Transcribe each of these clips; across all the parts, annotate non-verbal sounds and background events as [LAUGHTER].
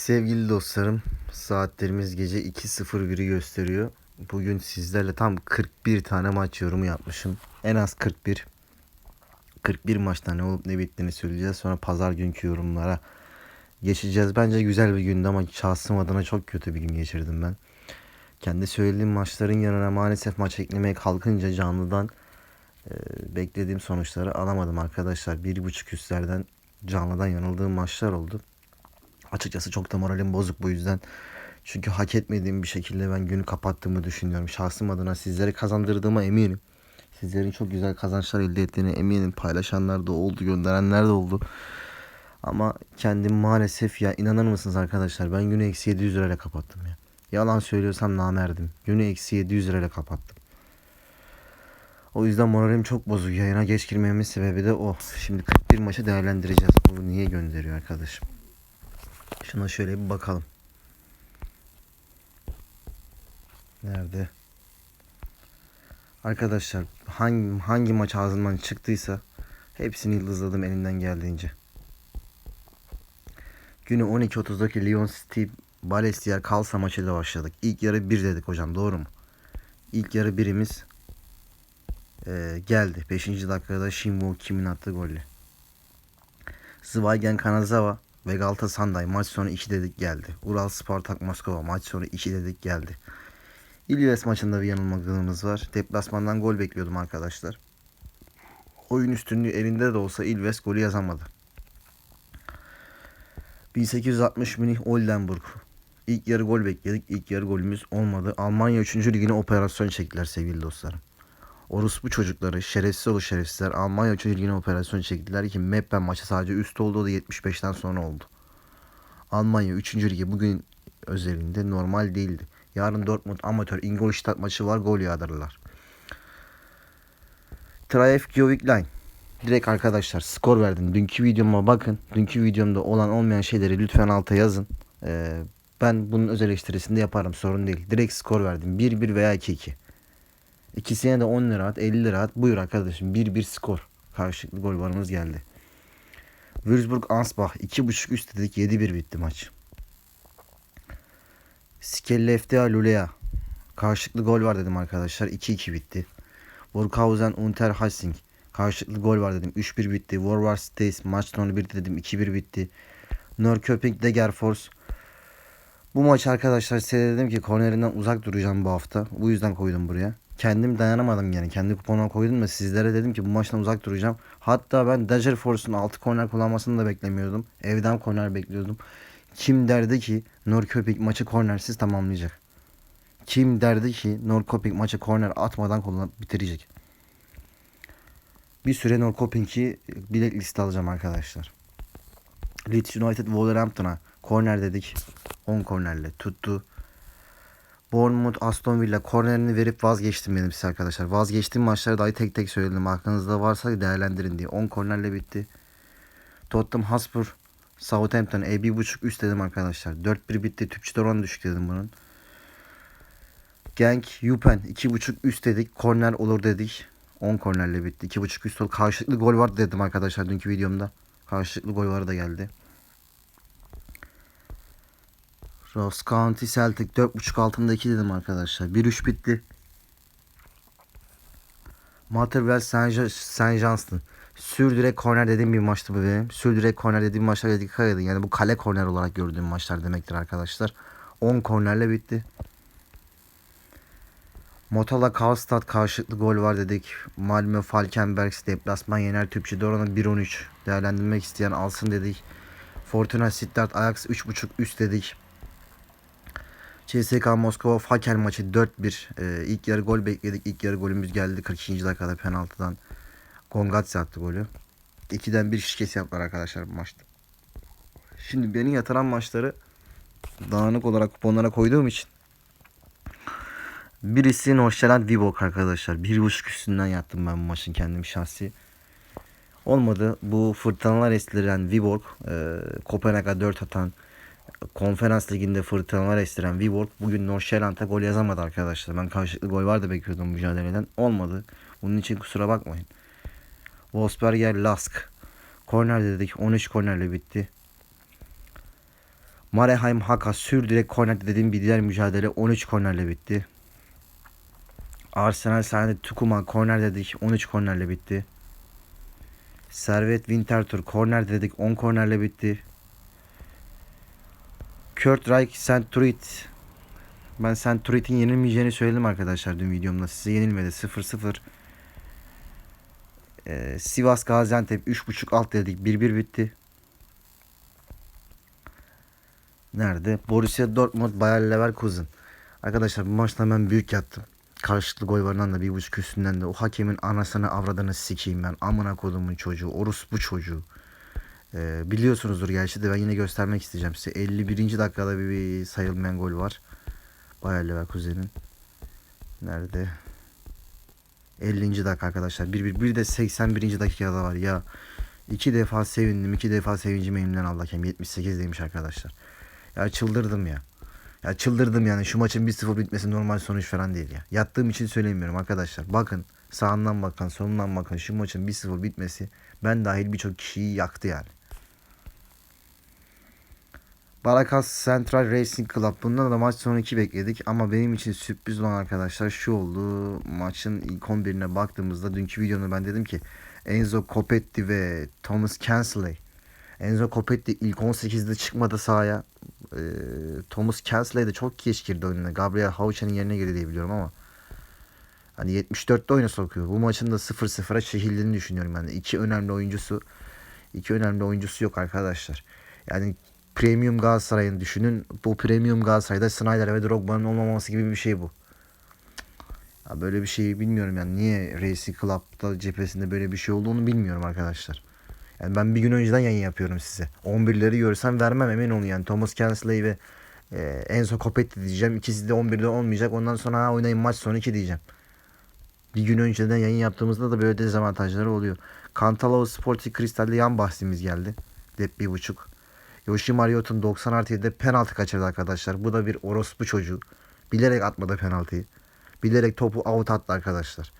Sevgili dostlarım, saatlerimiz gece 2.01'i gösteriyor. Bugün sizlerle tam 41 tane maç yorumu yapmışım. En az 41. 41 maçta ne olup ne bittiğini söyleyeceğiz. Sonra pazar günkü yorumlara geçeceğiz. Bence güzel bir gündü ama şahsım adına çok kötü bir gün geçirdim ben. Kendi söylediğim maçların yanına maalesef maç eklemeye kalkınca canlıdan e, beklediğim sonuçları alamadım arkadaşlar. Bir buçuk üstlerden canlıdan yanıldığım maçlar oldu. Açıkçası çok da moralim bozuk bu yüzden. Çünkü hak etmediğim bir şekilde ben günü kapattığımı düşünüyorum. Şahsım adına sizlere kazandırdığıma eminim. Sizlerin çok güzel kazançlar elde ettiğine eminim. Paylaşanlar da oldu, gönderenler de oldu. Ama kendim maalesef ya inanır mısınız arkadaşlar ben günü eksi 700 lirayla kapattım ya. Yalan söylüyorsam namerdim. Günü eksi 700 lirayla kapattım. O yüzden moralim çok bozuk. Yayına geç girmemin sebebi de o. Şimdi 41 maçı değerlendireceğiz. Bu niye gönderiyor arkadaşım? Şuna şöyle bir bakalım. Nerede? Arkadaşlar hangi hangi maç ağzından çıktıysa hepsini yıldızladım elimden geldiğince. Günü 12.30'daki Lyon City Balestier Kalsa maçıyla başladık. İlk yarı 1 dedik hocam doğru mu? İlk yarı birimiz e, geldi. 5. dakikada Shinwo Kim'in attığı golle. Zweigen Kanazawa ve Galatasaray maç sonu 2 dedik geldi. Ural Spartak Moskova maç sonu 2 dedik geldi. İlves maçında bir yanılmadığımız var. Deplasmandan gol bekliyordum arkadaşlar. Oyun üstünlüğü elinde de olsa İlves golü yazamadı. 1860 Münih Oldenburg. İlk yarı gol bekledik. İlk yarı golümüz olmadı. Almanya 3. ligine operasyon çektiler sevgili dostlarım. Orospu çocukları, şerefsiz oğlu şerefsizler Almanya 3. ligine operasyon çektiler ki Meppen maçı sadece üst oldu o da 75'ten sonra oldu. Almanya 3. ligi bugün özelinde normal değildi. Yarın Dortmund amatör Ingolstadt maçı var gol yağdırırlar. Trayef Gjovik Line. Direkt arkadaşlar skor verdim. Dünkü videoma bakın. Dünkü videomda olan olmayan şeyleri lütfen alta yazın. Ee, ben bunun öz eleştirisini de yaparım sorun değil. Direkt skor verdim. 1-1 veya 2-2. İkisine de 10 lira at 50 lira at. Buyur arkadaşım 1-1 skor. Karşılıklı gol varımız geldi. Würzburg Ansbach 2.5 üst dedik 7-1 bitti maç. Skelleftea Lulea. Karşılıklı gol var dedim arkadaşlar. 2-2 bitti. Burghausen Unterhaching. Karşılıklı gol var dedim. 3-1 bitti. Warwar Stays maç sonu 1 dedim. 2-1 bitti. Norrköping Degerfors. Bu maç arkadaşlar size dedim ki kornerinden uzak duracağım bu hafta. Bu yüzden koydum buraya. Kendim dayanamadım yani. Kendi kuponuma koydum da sizlere dedim ki bu maçtan uzak duracağım. Hatta ben Degerfors'un 6 korner kullanmasını da beklemiyordum. Evden korner bekliyordum. Kim derdi ki Norrköping maçı kornersiz tamamlayacak? Kim derdi ki Norrköping maçı korner atmadan kullanıp bitirecek? Bir süre Norrköping'i bilek liste alacağım arkadaşlar. Leeds United Wolverhampton'a korner dedik. 10 kornerle tuttu. Bournemouth Aston Villa kornerini verip vazgeçtim benim size arkadaşlar. Vazgeçtiğim maçları dahi tek tek söyledim. Aklınızda varsa değerlendirin diye. 10 kornerle bitti. Tottenham Hotspur Southampton e bir buçuk üst dedim arkadaşlar. 4-1 bitti. Tüpçü oranı düşük dedim bunun. Genk Yupen iki buçuk üst dedik. Korner olur dedik. 10 kornerle bitti. 2.5 üst oldu. Karşılıklı gol vardı dedim arkadaşlar dünkü videomda. Karşılıklı gol varı da geldi. Ross County Celtic 4.5 altında 2 dedim arkadaşlar. 1-3 bitti. Motherwell Saint Saint Johnston. Sürdürek korner dediğim bir maçtı bu benim. Sürdürek korner dediğim maçlara dikkat edin. Yani bu kale korner olarak gördüğüm maçlar demektir arkadaşlar. 10 kornerle bitti. Motala Karlstad karşılıklı gol var dedik. Malmö Falkenbergs deplasman yener Tüpçü Doran'ı 1-13 değerlendirmek isteyen alsın dedik. Fortuna Sittard Ajax 3.5 üst dedik. CSKA Moskova Fakel maçı 4-1. Ee, ilk yarı gol bekledik. İlk yarı golümüz geldi 42. dakikada penaltıdan. Gongatze attı golü. 2'den 1 şişkesi yaptılar arkadaşlar bu maçta. Şimdi beni yatıran maçları dağınık olarak kuponlara koyduğum için Birisi Norşeland Vibok arkadaşlar. Bir buçuk üstünden yattım ben bu maçın kendim şahsi. Olmadı. Bu fırtınalar estiren Viborg, e, Kopenhag'a 4 atan, konferans liginde fırtınalar estiren Viborg bugün Norşeland'a gol yazamadı arkadaşlar. Ben karşılıklı gol var da bekliyordum mücadeleden. Olmadı. Bunun için kusura bakmayın. Wolfsberger Lask. Korner dedik. 13 kornerle bitti. Mareheim Haka sür direkt korner dediğim bir diğer mücadele 13 kornerle bitti. Arsenal sahnede Tukuma korner dedik 13 kornerle bitti. Servet Winterthur korner dedik 10 kornerle bitti. Kurt Reich St. Truit ben St. Truit'in yenilmeyeceğini söyledim arkadaşlar dün videomda. Size yenilmedi 0-0. Ee, Sivas Gaziantep 3.5 alt dedik 1-1 bitti. Nerede? Borussia Dortmund Bayer Leverkusen. Arkadaşlar bu maçta ben büyük yattım. Karşılıklı gol varından da bir buçuk üstünden de o hakemin anasını avradını sikeyim ben. Amına kodumun çocuğu. Orospu çocuğu. Ee, biliyorsunuzdur gerçi de ben yine göstermek isteyeceğim size. 51. dakikada bir, bir sayılmayan gol var. Bayer Leverkusen'in. Nerede? 50. dakika arkadaşlar. Bir, bir, bir de 81. dakikada var ya. iki defa sevindim. iki defa sevincimi elimden aldı hakem. 78 demiş arkadaşlar. Ya çıldırdım ya. Ya çıldırdım yani şu maçın 1-0 bitmesi normal sonuç falan değil ya. Yattığım için söylemiyorum arkadaşlar. Bakın sağından bakın solundan bakın şu maçın 1-0 bitmesi ben dahil birçok kişiyi yaktı yani. Barakas Central Racing Club. Bundan da maç 2 bekledik. Ama benim için sürpriz olan arkadaşlar şu oldu. Maçın ilk 11'ine baktığımızda dünkü videomda ben dedim ki Enzo Copetti ve Thomas Cansley. Enzo Copetti ilk 18'de çıkmadı sahaya. Ee, Thomas Cansley de çok geç girdi oyuna. Gabriel Hauchen'in yerine girdi diye biliyorum ama. Hani 74'te oyuna sokuyor. Bu maçın da 0-0'a çekildiğini düşünüyorum yani. İki önemli oyuncusu iki önemli oyuncusu yok arkadaşlar. Yani premium Galatasaray'ın düşünün. Bu premium Galatasaray'da Snyder ve Drogba'nın olmaması gibi bir şey bu. Ya böyle bir şey bilmiyorum yani niye Racing Club'da cephesinde böyle bir şey olduğunu bilmiyorum arkadaşlar. Yani ben bir gün önceden yayın yapıyorum size. 11'leri görsem vermem emin olun yani. Thomas Kensley ve e, Enzo Copetti diyeceğim. İkisi de 11'de olmayacak. Ondan sonra ha, oynayın maç sonu 2 diyeceğim. Bir gün önceden yayın yaptığımızda da böyle dezavantajları oluyor. Kantalao Sporting Kristal'de yan bahsimiz geldi. Dep 1.5. Yoshima Ryot'un 90 artı 7'de penaltı kaçırdı arkadaşlar. Bu da bir orospu çocuğu. Bilerek atmadı penaltıyı. Bilerek topu out attı arkadaşlar.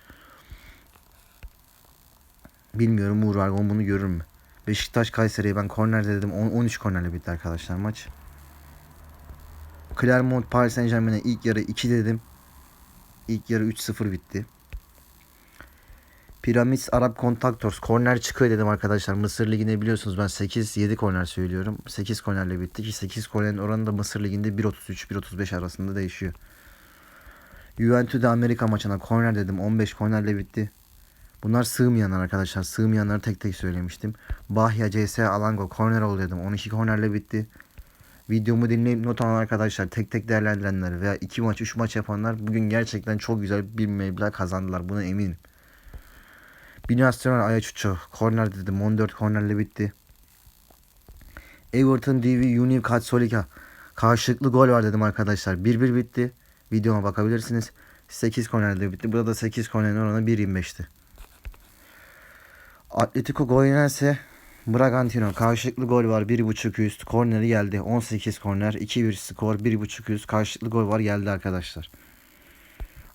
Bilmiyorum Uğur Argon bunu görür mü? Beşiktaş Kayseri'ye ben korner dedim. 10, 13 kornerle bitti arkadaşlar maç. Clermont Paris Saint Germain'e ilk yarı 2 dedim. İlk yarı 3-0 bitti. Pyramids Arap Kontaktors korner çıkıyor dedim arkadaşlar. Mısır Ligi'nde biliyorsunuz ben 8-7 korner söylüyorum. 8 kornerle bitti ki 8 kornerin oranı da Mısır Ligi'nde 1.33-1.35 arasında değişiyor. Juventus de Amerika maçına korner dedim. 15 kornerle bitti. Bunlar sığmayanlar arkadaşlar. Sığmayanları tek tek söylemiştim. Bahya CS Alango korner ol dedim. 12 kornerle bitti. Videomu dinleyip not alan arkadaşlar tek tek değerlendirenler veya 2 maç 3 maç yapanlar bugün gerçekten çok güzel bir meblağ kazandılar. Buna eminim. Binasyonel Ayaçuçu korner dedim. 14 kornerle bitti. Everton DV Univ Katsolika karşılıklı gol var dedim arkadaşlar. 1-1 bitti. Videoma bakabilirsiniz. 8 kornerle bitti. Burada da 8 kornerin oranı 1.25'ti. Atletico Goianese Bragantino karşılıklı gol var 1.5 üst korneri geldi 18 korner 2-1 skor 1.5 üst karşılıklı gol var geldi arkadaşlar.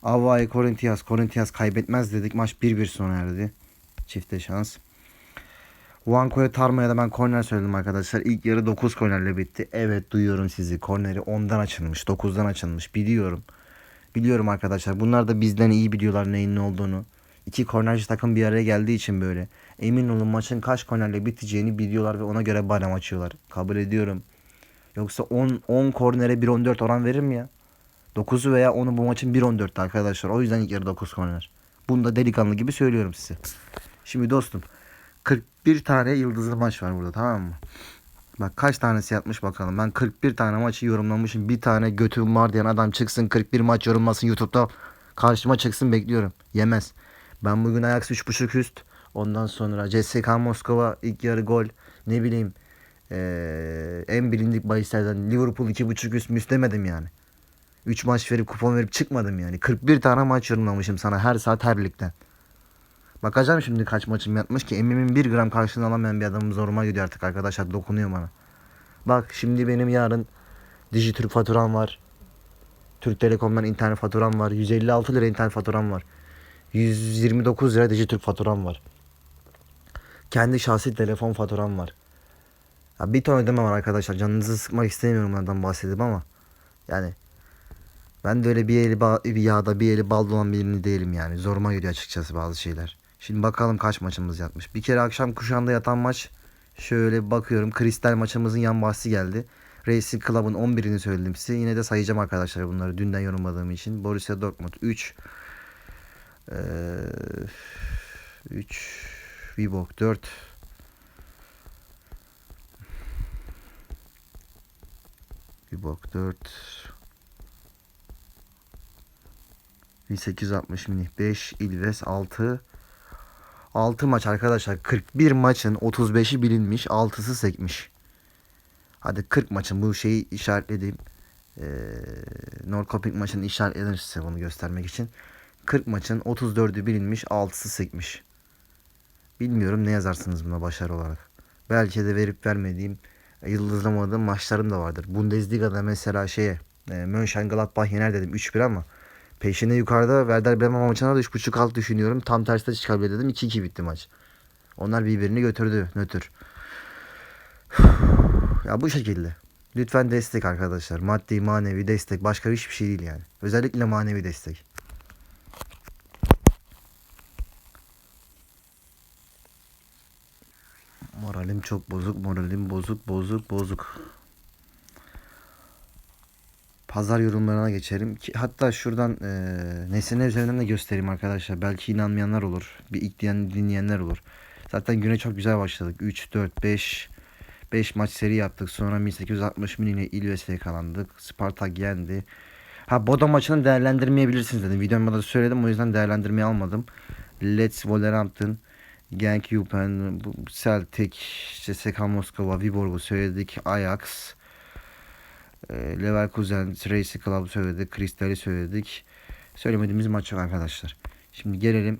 Avai Corinthians Corinthians kaybetmez dedik maç 1-1 sona erdi. Çifte şans. Vanko'ya Tarma'ya da ben korner söyledim arkadaşlar. İlk yarı 9 kornerle bitti. Evet duyuyorum sizi. Korneri 10'dan açılmış. 9'dan açılmış. Biliyorum. Biliyorum arkadaşlar. Bunlar da bizden iyi biliyorlar neyin ne olduğunu. İki kornerci takım bir araya geldiği için böyle. Emin olun maçın kaç kornerle biteceğini biliyorlar ve ona göre badem açıyorlar. Kabul ediyorum. Yoksa 10 10 kornere 1.14 oran verir mi ya? 9'u veya 10'u bu maçın 1.14'tü arkadaşlar. O yüzden ilk yarı 9 korner. Bunu da delikanlı gibi söylüyorum size. Şimdi dostum 41 tane yıldızlı maç var burada tamam mı? Bak kaç tanesi yatmış bakalım. Ben 41 tane maçı yorumlamışım. Bir tane götüm var diyen adam çıksın 41 maç yorumlasın YouTube'da. Karşıma çıksın bekliyorum. Yemez. Ben bugün Ajax 3.5 üst. Ondan sonra CSK Moskova ilk yarı gol. Ne bileyim. Ee, en bilindik bahislerden Liverpool 2.5 üst müstemedim yani. 3 maç verip kupon verip çıkmadım yani. 41 tane maç yorumlamışım sana her saat her ligden. Bakacağım şimdi kaç maçım yatmış ki emimin 1 gram karşılığını alamayan bir adamım zoruma gidiyor artık arkadaşlar dokunuyor bana. Bak şimdi benim yarın Dijitürk faturam var. Türk Telekom'dan internet faturam var. 156 lira internet faturam var. 129 lira Dijitürk faturam var. Kendi şahsi telefon faturam var. Ya bir ton ödeme var arkadaşlar. Canınızı sıkmak istemiyorum bunlardan bahsedip ama yani ben de öyle bir eli bir yağda bir eli balda olan birini değilim yani. Zoruma gidiyor açıkçası bazı şeyler. Şimdi bakalım kaç maçımız yatmış. Bir kere akşam kuşağında yatan maç şöyle bakıyorum. Kristal maçımızın yan bahsi geldi. Racing Club'ın 11'ini söyledim size. Yine de sayacağım arkadaşlar bunları dünden yorumladığım için. Borussia Dortmund 3. Ee, 3. Vibok 4. Vibok 4. 1860 mini 5 Ilves 6 6 maç arkadaşlar 41 maçın 35'i bilinmiş 6'sı sekmiş. Hadi 40 maçın bu şeyi işaretlediğim ee, Norrköping maçını işaretledim size bunu göstermek için. 40 maçın 34'ü bilinmiş 6'sı sekmiş. Bilmiyorum ne yazarsınız buna başarı olarak. Belki de verip vermediğim yıldızlamadığım maçlarım da vardır. Bundesliga'da mesela şeye e, Mönchengladbach yener dedim 3-1 ama Peşine yukarıda Werder Bremen maçına da 3.5 alt düşünüyorum. Tam tersi de çıkabilir dedim. 2-2 bitti maç. Onlar birbirini götürdü. Nötr. [SIGHS] ya bu şekilde. Lütfen destek arkadaşlar. Maddi, manevi destek. Başka hiçbir şey değil yani. Özellikle manevi destek. Moralim çok bozuk. Moralim bozuk, bozuk, bozuk. Pazar yorumlarına geçelim. Ki, hatta şuradan e, nesne üzerinden de göstereyim arkadaşlar. Belki inanmayanlar olur. Bir ilk diyen, dinleyenler olur. Zaten güne çok güzel başladık. 3, 4, 5 5 maç seri yaptık. Sonra 1860 mini İlves'e yakalandık. Spartak yendi. Ha Bodo maçını değerlendirmeyebilirsiniz dedim. Videomda da söyledim. O yüzden değerlendirmeyi almadım. Let's Wolverhampton, Genk Yupen, Celtic, CSKA Moskova, Viborg'u söyledik. Ajax, Leverkusen, Racing Club'ı söyledik. Kristal'i söyledik. Söylemediğimiz maç yok arkadaşlar. Şimdi gelelim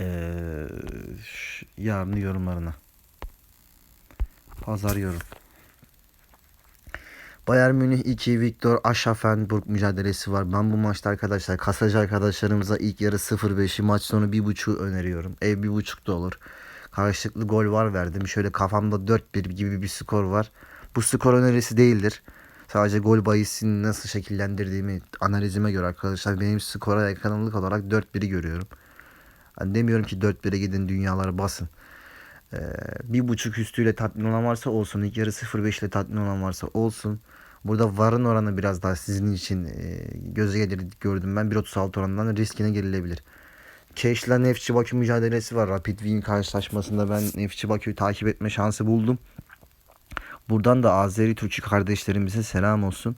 ee, yarın yorumlarına. Pazar yorum. Bayern Münih 2 Viktor Aschaffenburg mücadelesi var. Ben bu maçta arkadaşlar kasacı arkadaşlarımıza ilk yarı 0-5'i maç sonu 1.5'u öneriyorum. Ev 1.5 da olur. Karşılıklı gol var verdim. Şöyle kafamda 4-1 gibi bir skor var. Bu skor önerisi değildir. Sadece gol bahisini nasıl şekillendirdiğimi analizime göre arkadaşlar benim skora yakınlık olarak 4-1'i görüyorum. Yani demiyorum ki 4-1'e gidin dünyaları basın. Ee, bir buçuk üstüyle tatmin olan varsa olsun. İlk yarı 0-5 ile tatmin olan varsa olsun. Burada varın oranı biraz daha sizin için e, göze gelir gördüm ben. 1.36 oranından riskine gelilebilir. Keş'la Nefçi Bakü mücadelesi var. Rapid Wien karşılaşmasında ben Nefçi Bakü'yü takip etme şansı buldum. Buradan da Azeri Türkçü kardeşlerimize selam olsun.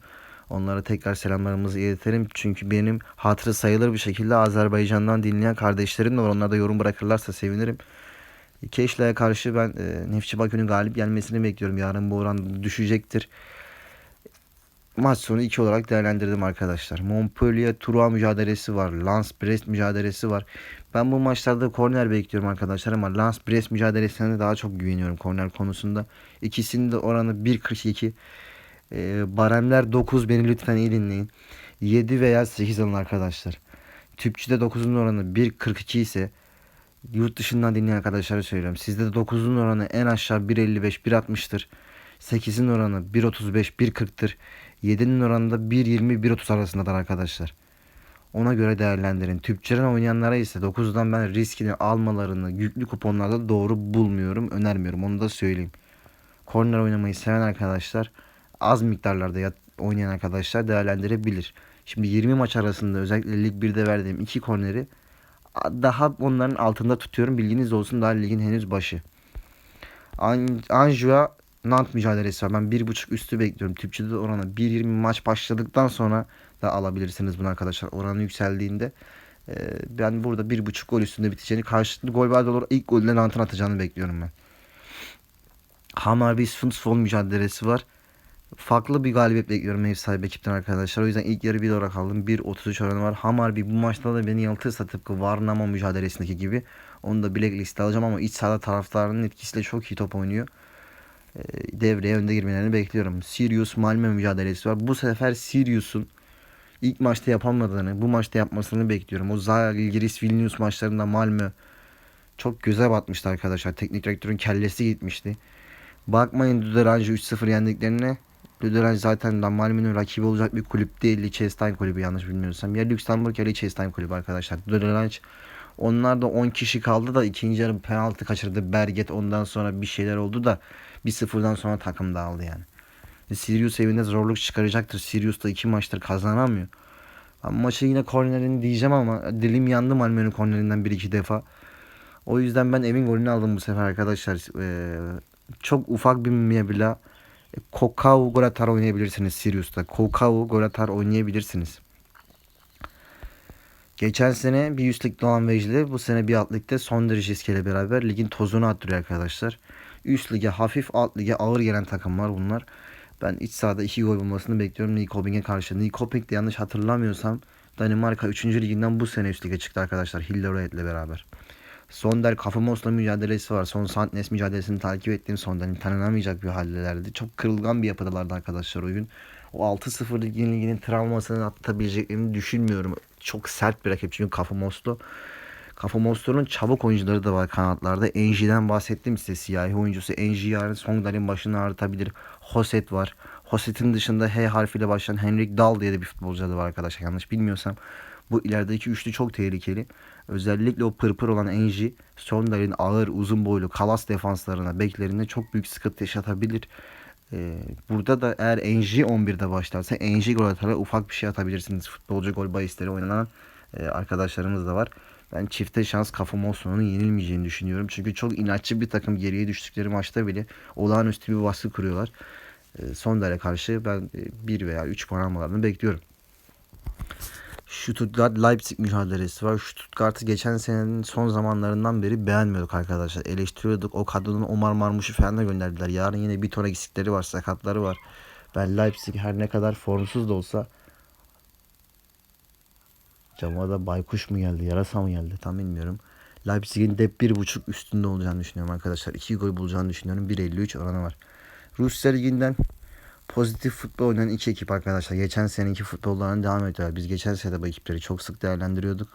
Onlara tekrar selamlarımızı iletelim. Çünkü benim hatırı sayılır bir şekilde Azerbaycan'dan dinleyen kardeşlerim de var. Onlar da yorum bırakırlarsa sevinirim. Keşla'ya karşı ben e, Nefçi Bakü'nün galip gelmesini bekliyorum. Yarın bu oran düşecektir. Maç sonu 2 olarak değerlendirdim arkadaşlar. Montpellier Troyes mücadelesi var. Lens Brest mücadelesi var. Ben bu maçlarda korner bekliyorum arkadaşlar ama Lens Brest mücadelesine daha çok güveniyorum korner konusunda. İkisinin de oranı 1.42. E, baremler 9 beni lütfen iyi dinleyin. 7 veya 8 alın arkadaşlar. Tüpçüde 9'un oranı 1.42 ise yurt dışından dinleyen arkadaşlara söylüyorum. Sizde de 9'un oranı en aşağı 1.55 1.60'tır. 8'in oranı 1.35 1.40'tır. 7'nin oranı da 1.20 1.30 arasındadır arkadaşlar. Ona göre değerlendirin. Tüpçüden oynayanlara ise 9'dan ben riskini almalarını yüklü kuponlarda doğru bulmuyorum. Önermiyorum. Onu da söyleyeyim. Korner oynamayı seven arkadaşlar az miktarlarda oynayan arkadaşlar değerlendirebilir. Şimdi 20 maç arasında özellikle Lig 1'de verdiğim iki korneri daha onların altında tutuyorum. Bilginiz olsun daha ligin henüz başı. An Anjua Nant mücadelesi var. Ben 1.5 üstü bekliyorum. Tüpçüde de oranı 1.20 maç başladıktan sonra da alabilirsiniz bunu arkadaşlar. Oranı yükseldiğinde ben burada 1.5 gol üstünde biteceğini karşılıklı gol var olur. İlk golüne Nant'ın atacağını bekliyorum ben. Hammarby Sundsvall mücadelesi var. Farklı bir galibiyet bekliyorum ev sahibi ekipten arkadaşlar. O yüzden ilk yarı 1 olarak aldım. 1.33 oranı var. Hammarby bu maçta da beni yanıltırsa tıpkı Varnama mücadelesindeki gibi. Onu da blacklist alacağım ama iç sahada taraftarının etkisiyle çok iyi top oynuyor. Devreye önde girmelerini bekliyorum. Sirius Malmö mücadelesi var. Bu sefer Sirius'un ilk maçta yapamadığını, bu maçta yapmasını bekliyorum. O Zalgiris Vilnius maçlarında Malmö çok göze batmıştı arkadaşlar. Teknik direktörün kellesi gitmişti. Bakmayın Düderanj'ı 3-0 yendiklerine. Düderanj zaten Malmö'nün rakibi olacak bir kulüp değil. Liechtenstein kulübü yanlış bilmiyorsam. Ya Luxemburg ya Liechtenstein kulübü arkadaşlar. Düderanj onlar da 10 kişi kaldı da ikinci yarı penaltı kaçırdı. Berget ondan sonra bir şeyler oldu da bir sıfırdan sonra takım dağıldı yani. E, Sirius evinde zorluk çıkaracaktır. Sirius da iki maçtır kazanamıyor. Maçı yine kornerini diyeceğim ama dilim yandı Malmö'nün kornerinden bir iki defa. O yüzden ben evin golünü aldım bu sefer arkadaşlar. Ee, çok ufak bir meblağ. E, Kokau gol atar oynayabilirsiniz Sirius'ta. Kokau gol atar oynayabilirsiniz. Geçen sene bir üst ligde olan Vejli bu sene bir alt ligde son derece ile beraber ligin tozunu attırıyor arkadaşlar. Üst lige hafif alt lige ağır gelen takımlar bunlar. Ben iç sahada iki gol bulmasını bekliyorum Nikoping'e karşı. Nikoping de yanlış hatırlamıyorsam Danimarka 3. liginden bu sene üst lige çıktı arkadaşlar Hillerød ile beraber. Sonder Kafamos'la mücadelesi var. Son Sandnes mücadelesini takip ettiğim Sonder'in tanınamayacak bir haldelerdi. Çok kırılgan bir yapıdalardı arkadaşlar o gün. O 6-0'lık yenilginin travmasını atlatabileceklerini düşünmüyorum. Çok sert bir rakip çünkü Kafamos'lu. Kafamoslu'nun çabuk oyuncuları da var kanatlarda. Enji'den bahsettim size. Siyahi oyuncusu Enji yarın Songdar'ın başını ağrıtabilir. Hoset var. Hoset'in dışında H harfiyle başlayan Henrik Dahl diye de bir futbolcu adı var arkadaşlar. Yanlış bilmiyorsam. Bu ilerideki üçlü çok tehlikeli. Özellikle o pırpır olan Enji, Sondar'ın ağır, uzun boylu kalas defanslarına, beklerine çok büyük sıkıntı yaşatabilir. Ee, burada da eğer Enji 11'de başlarsa Enji gol atarak ufak bir şey atabilirsiniz. Futbolcu gol bahisleri oynanan e, arkadaşlarımız da var. Ben çifte şans Kafa Mosso'nun yenilmeyeceğini düşünüyorum. Çünkü çok inatçı bir takım geriye düştükleri maçta bile olağanüstü bir baskı kuruyorlar. E, Sondar'a karşı ben 1 veya 3 puan almalarını bekliyorum. Stuttgart Leipzig mücadelesi var. Stuttgart'ı geçen senenin son zamanlarından beri beğenmiyorduk arkadaşlar. Eleştiriyorduk. O kadronun Omar Marmuş'u falan da gönderdiler. Yarın yine bir ton eksikleri var, sakatları var. Ben Leipzig her ne kadar formsuz da olsa Cama da baykuş mu geldi, yarasa mı geldi tam bilmiyorum. Leipzig'in de bir buçuk üstünde olacağını düşünüyorum arkadaşlar. 2 gol bulacağını düşünüyorum. 1.53 oranı var. Rusya Ligi'nden pozitif futbol oynayan iki ekip arkadaşlar. Geçen seneki futbollarına devam ediyorlar. Biz geçen sene bu ekipleri çok sık değerlendiriyorduk.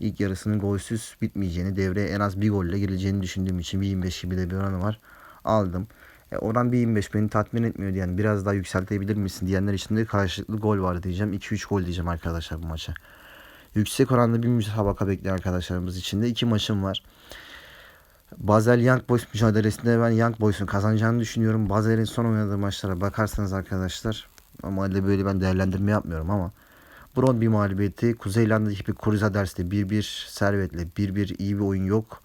İlk yarısının golsüz bitmeyeceğini, devreye en az bir golle gireceğini düşündüğüm için 1.25 gibi de bir oranı var. Aldım. E, oran 1.25 beni tatmin etmiyor yani biraz daha yükseltebilir misin diyenler için de karşılıklı gol var diyeceğim. 2-3 gol diyeceğim arkadaşlar bu maça. Yüksek oranda bir müsabaka bekliyor arkadaşlarımız için de. iki maçım var. Basel Young Boys mücadelesinde ben Young Boys'un kazanacağını düşünüyorum. Basel'in son oynadığı maçlara bakarsanız arkadaşlar ama böyle ben değerlendirme yapmıyorum ama Bron bir mağlubiyeti. Kuzey İrlanda ekibi Kuruza derste 1-1 servetle 1-1 iyi bir oyun yok.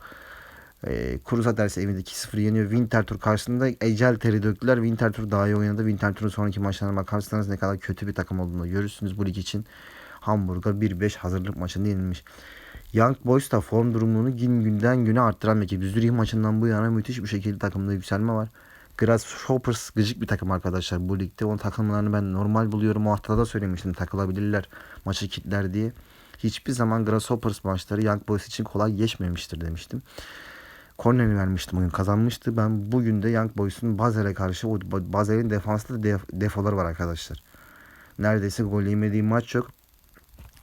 E, Kuruza dersi evinde 2-0 yeniyor. Winterthur karşısında ecel teri döktüler. Winterthur daha iyi oynadı. Winterthur'un sonraki maçlarına bakarsanız ne kadar kötü bir takım olduğunu görürsünüz bu lig için. Hamburg'a 1-5 hazırlık maçında yenilmiş. Young Boys da form durumunu gün günden güne arttıran ekip. Zürih maçından bu yana müthiş bir şekilde takımda yükselme var. Grasshoppers gıcık bir takım arkadaşlar bu ligde. Onun takımlarını ben normal buluyorum. O haftada da söylemiştim takılabilirler maçı kitler diye. Hiçbir zaman Grasshoppers maçları Young Boys için kolay geçmemiştir demiştim. Korneri vermiştim bugün kazanmıştı. Ben bugün de Young Boys'un Bazel'e karşı Bazel'in defanslı def defoları var arkadaşlar. Neredeyse gol yemediği maç yok.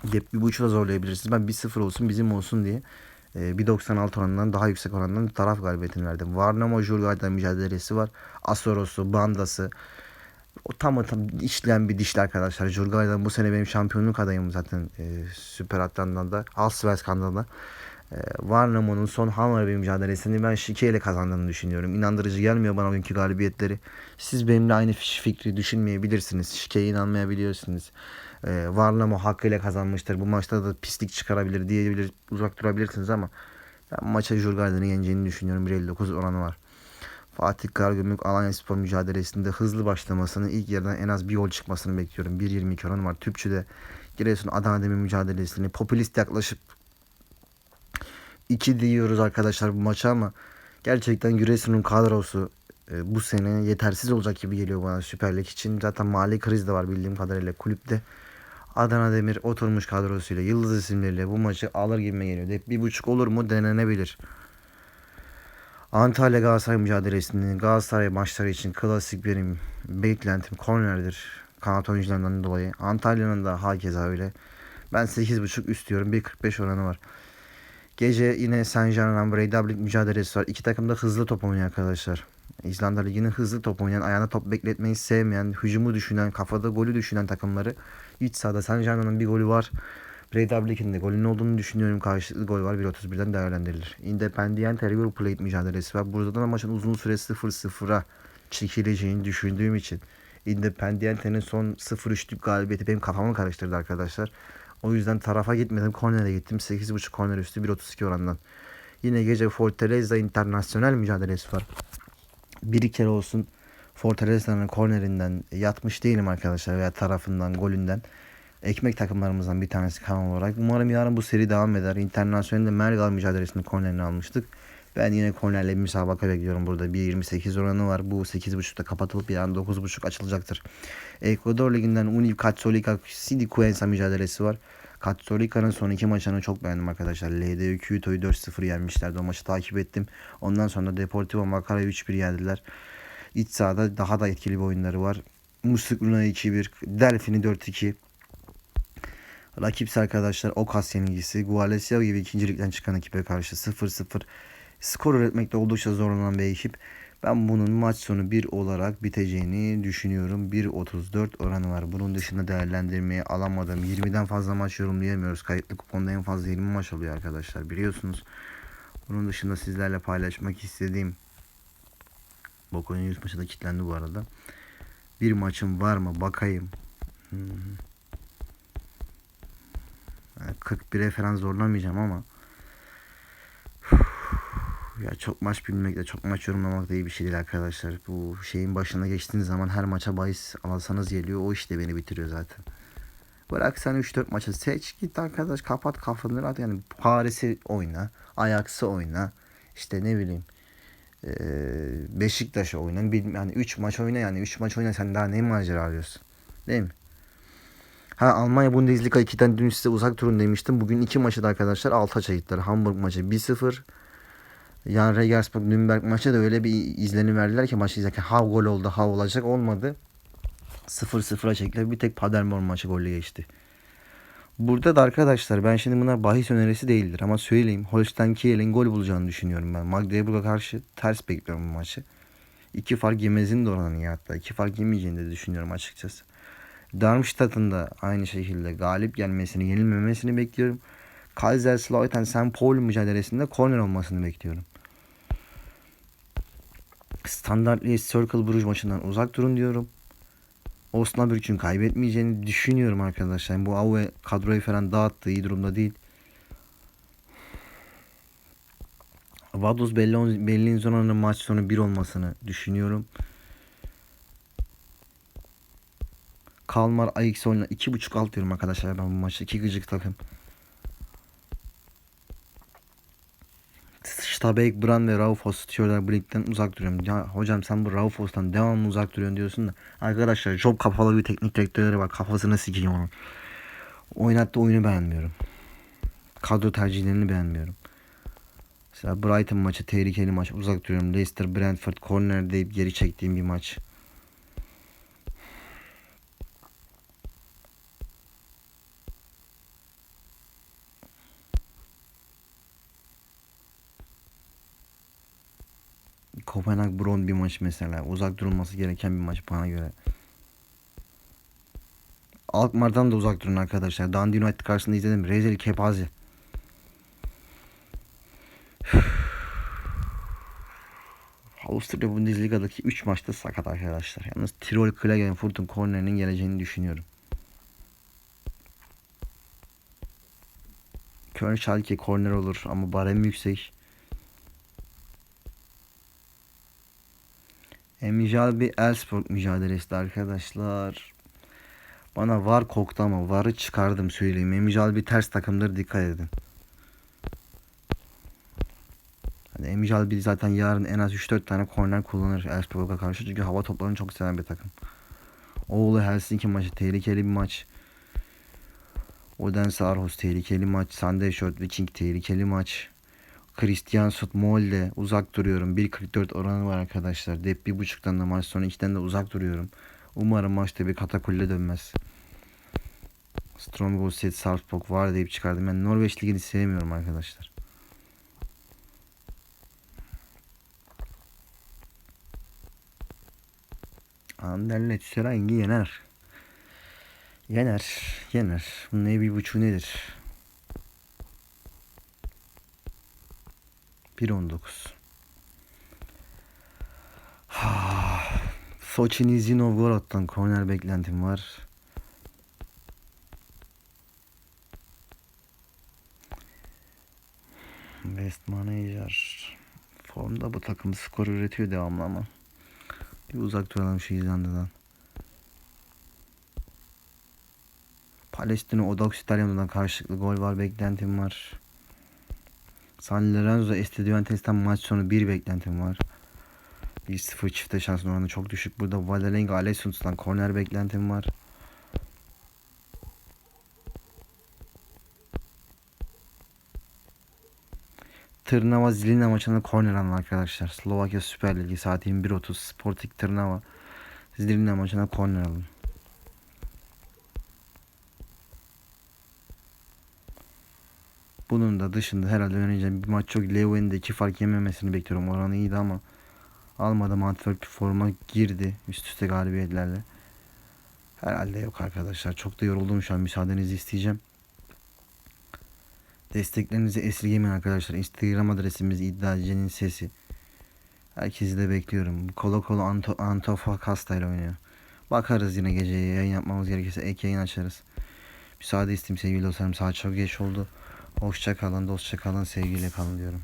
Gap bir buçukla zorlayabilirsiniz. Ben 1-0 olsun bizim olsun diye e, 1.96 oranından daha yüksek orandan taraf galibiyetini verdim. Varnamo Jurgay'da mücadelesi var. Asoros'u, Bandas'ı. O tam tam işleyen bir dişli arkadaşlar. Jurgay'dan bu sene benim şampiyonluk adayım zaten e, Süper Atlan'dan da. Alsvenskan'dan da. E, Varnamo'nun son Hammarby mücadelesini ben Şike ile kazandığını düşünüyorum. İnandırıcı gelmiyor bana bugünkü galibiyetleri. Siz benimle aynı fikri düşünmeyebilirsiniz. Şike'ye inanmayabiliyorsunuz e, Varnamo hakkıyla kazanmıştır. Bu maçta da pislik çıkarabilir diyebilir, uzak durabilirsiniz ama ben maça Jurgarden'ı yeneceğini düşünüyorum. 1.59 oranı var. Fatih Karagümrük Alanya Spor mücadelesinde hızlı başlamasını, ilk yerden en az bir gol çıkmasını bekliyorum. 1.22 oranı var. Tüpçü'de Giresun Adana Demir mücadelesini popülist yaklaşıp 2 diyoruz arkadaşlar bu maça ama gerçekten Giresun'un kadrosu e, bu sene yetersiz olacak gibi geliyor bana Süper Lig için. Zaten mali kriz de var bildiğim kadarıyla kulüpte. Adana Demir oturmuş kadrosuyla yıldız isimleriyle bu maçı alır gibi geliyor. Hep bir buçuk olur mu denenebilir. Antalya Galatasaray mücadelesinin Galatasaray maçları için klasik benim beklentim kornerdir. Kanat oyuncularından dolayı. Antalya'nın da hakeza öyle. Ben 8.5 üst diyorum. 1.45 oranı var. Gece yine Saint Jean Breidablik mücadelesi var. İki takım da hızlı top oynuyor arkadaşlar. İzlanda Ligi'nin hızlı top oynayan, ayağına top bekletmeyi sevmeyen, hücumu düşünen, kafada golü düşünen takımları iç sahada San Germain'in bir golü var. Premier Lig'in de golünün olduğunu düşünüyorum. Karşılıklı gol var. 1.31'den değerlendirilir. Independiente River Plate mücadelesi var. Burada da maçın uzun süre 0-0'a çekileceğini düşündüğüm için Independiente'nin son 0-3'lük galibiyeti benim kafamı karıştırdı arkadaşlar. O yüzden tarafa gitmedim. Korner'e gittim. 8.5 korner üstü 1.32 orandan. Yine gece Fortaleza Internasyonel mücadelesi var. Bir kere olsun Fortaleza'nın kornerinden yatmış değilim arkadaşlar veya tarafından golünden. Ekmek takımlarımızdan bir tanesi kanal olarak. Umarım yarın bu seri devam eder. İnternasyonelde Mergal mücadelesinin kornerini almıştık. Ben yine kornerle müsabaka bekliyorum burada. 1.28 oranı var. Bu 8.5'ta kapatılıp yarın 9.5 açılacaktır. Ekvador Ligi'nden Univ Católica Sidi Cuenca mücadelesi var. Católica'nın son iki maçını çok beğendim arkadaşlar. LDU Quito'yu 4-0 yenmişlerdi. O maçı takip ettim. Ondan sonra Deportivo Macara'yı 3-1 yendiler. İç sahada daha da etkili bir oyunları var. Musluklu'na 2-1. Delfin'i 4-2. Rakipsi arkadaşlar Okas yenilgisi. Gualesio gibi ikincilikten çıkan ekibe karşı 0-0. Skor üretmekte oldukça zorlanan bir ekip. Ben bunun maç sonu 1 olarak biteceğini düşünüyorum. 1.34 oranı var. Bunun dışında değerlendirmeye alamadım. 20'den fazla maç yorumlayamıyoruz. Kayıtlı kuponda en fazla 20 maç oluyor arkadaşlar. Biliyorsunuz. Bunun dışında sizlerle paylaşmak istediğim Bokonya 100 maçı da kilitlendi bu arada. Bir maçım var mı bakayım. Hmm. Yani 41'e falan zorlamayacağım ama ya çok maç bilmekle çok maç yorumlamak da iyi bir şey değil arkadaşlar. Bu şeyin başına geçtiğiniz zaman her maça bahis alsanız geliyor. O işte beni bitiriyor zaten. Bırak sen 3-4 maçı seç git arkadaş kapat kafanı rahat yani Paris'i oyna. Ajax'ı oyna. İşte ne bileyim ee, Beşiktaş'ı oyna. Bir, yani 3 maç oyna yani 3 maç oyna sen daha ne macera arıyorsun? Değil mi? Ha Almanya Bundesliga 2'den dün size uzak durun demiştim. Bugün 2 maçı da arkadaşlar 6 açıklar. Hamburg maçı 1-0. Yani Regensburg Nürnberg maçı da öyle bir izlenim verdiler ki maçı izlerken ha gol oldu ha olacak olmadı. 0-0'a çektiler. Bir tek Paderborn maçı golle geçti. Burada da arkadaşlar ben şimdi bunlar bahis önerisi değildir ama söyleyeyim. Holstein Kiel'in gol bulacağını düşünüyorum ben. Magdeburg'a karşı ters bekliyorum bu maçı. İki fark yemezin de oranı ya hatta. İki fark yemeyeceğini de düşünüyorum açıkçası. Darmstadt'ın da aynı şekilde galip gelmesini, yenilmemesini bekliyorum. Kaiserslautern St. Paul mücadelesinde korner olmasını bekliyorum. Standart Liège Circle Bruges maçından uzak durun diyorum. Osnabrück'ün kaybetmeyeceğini düşünüyorum arkadaşlar. Bu Aue kadroyu falan dağıttı. iyi durumda değil. Vaduz Bellinzona'nın maç sonu 1 olmasını düşünüyorum. Kalmar Ajax oyununa 2.5 alt diyorum arkadaşlar ben bu maçta. 2 gıcık takım. Stabek, Brand ve Raufos tutuyorlar bu uzak duruyorum. Ya hocam sen bu Raufos'tan devamlı uzak duruyorsun diyorsun da. Arkadaşlar çok kafalı bir teknik direktörleri var. Kafasına sikeyim onun. Oynattığı oyunu beğenmiyorum. Kadro tercihlerini beğenmiyorum. Mesela Brighton maçı tehlikeli maç uzak duruyorum. Leicester Brentford corner deyip geri çektiğim bir maç. Bir maç mesela. Uzak durulması gereken bir maç bana göre. Alkmaar'dan da uzak durun arkadaşlar. Dundee United karşısında izledim. Rezil Kepazi. [SIGHS] Avusturya Bundesliga'daki 3 maçta sakat arkadaşlar. Yalnız Tirol Klagen Furtun kornerinin geleceğini düşünüyorum. Köln Schalke korner olur ama barem yüksek. Emijal bir Elfsborg mücadelesi arkadaşlar. Bana var koktu ama varı çıkardım söyleyeyim. Emijal bir ters takımdır dikkat edin. Hani Emijal bir zaten yarın en az 3-4 tane korner kullanır Elfsborg'a karşı. Çünkü hava toplarını çok seven bir takım. Oğlu Helsinki maçı tehlikeli bir maç. Odense Aarhus tehlikeli maç. Sandefjord Viking tehlikeli maç. Christian Molde uzak duruyorum. 1.44 oranı var arkadaşlar. Dep 1.5'tan da maç sonu 2'den de uzak duruyorum. Umarım maçta bir katakulle dönmez. Stronghold Set Sarpsborg var deyip çıkardım. Ben Norveç Ligi'ni sevmiyorum arkadaşlar. Anderlet Sürengi yener. Yener. Yener. Bunun bir buçuğu nedir? 1.19 Soçi Nizhny Novgorod'dan korner beklentim var. Best Manager. Formda bu takım skor üretiyor devamlı ama. Bir uzak duralım şu İzlanda'dan. Palestina Odax İtalyana'dan karşılıklı gol var beklentim var. San Lorenzo Estudiantes'ten maç sonu bir beklentim var. 1-0 çifte şansın oranı çok düşük. Burada Valerenga Alessandro'dan korner beklentim var. Tırnava Zilina maçında korner alın arkadaşlar. Slovakya Süper Ligi saat 21.30 Sporting Tırnava Zilina maçına korner alın. Bunun da dışında herhalde önereceğim bir maç yok. Leo'nun da iki fark yememesini bekliyorum. Oranı iyiydi ama almadım. Antwerp forma girdi üst üste galibiyetlerle. Herhalde yok arkadaşlar. Çok da yoruldum şu an. Müsaadenizi isteyeceğim. Desteklerinizi esirgemeyin arkadaşlar. Instagram adresimiz iddiacının sesi. Herkesi de bekliyorum. Kolo Kolo Anto Antofagasta ile oynuyor. Bakarız yine geceye yayın yapmamız gerekirse ek yayın açarız. Müsaade isteyeyim sevgili dostlarım. Saat çok geç oldu. Hoşça kalın, dostça kalın, sevgiyle kalın diyorum.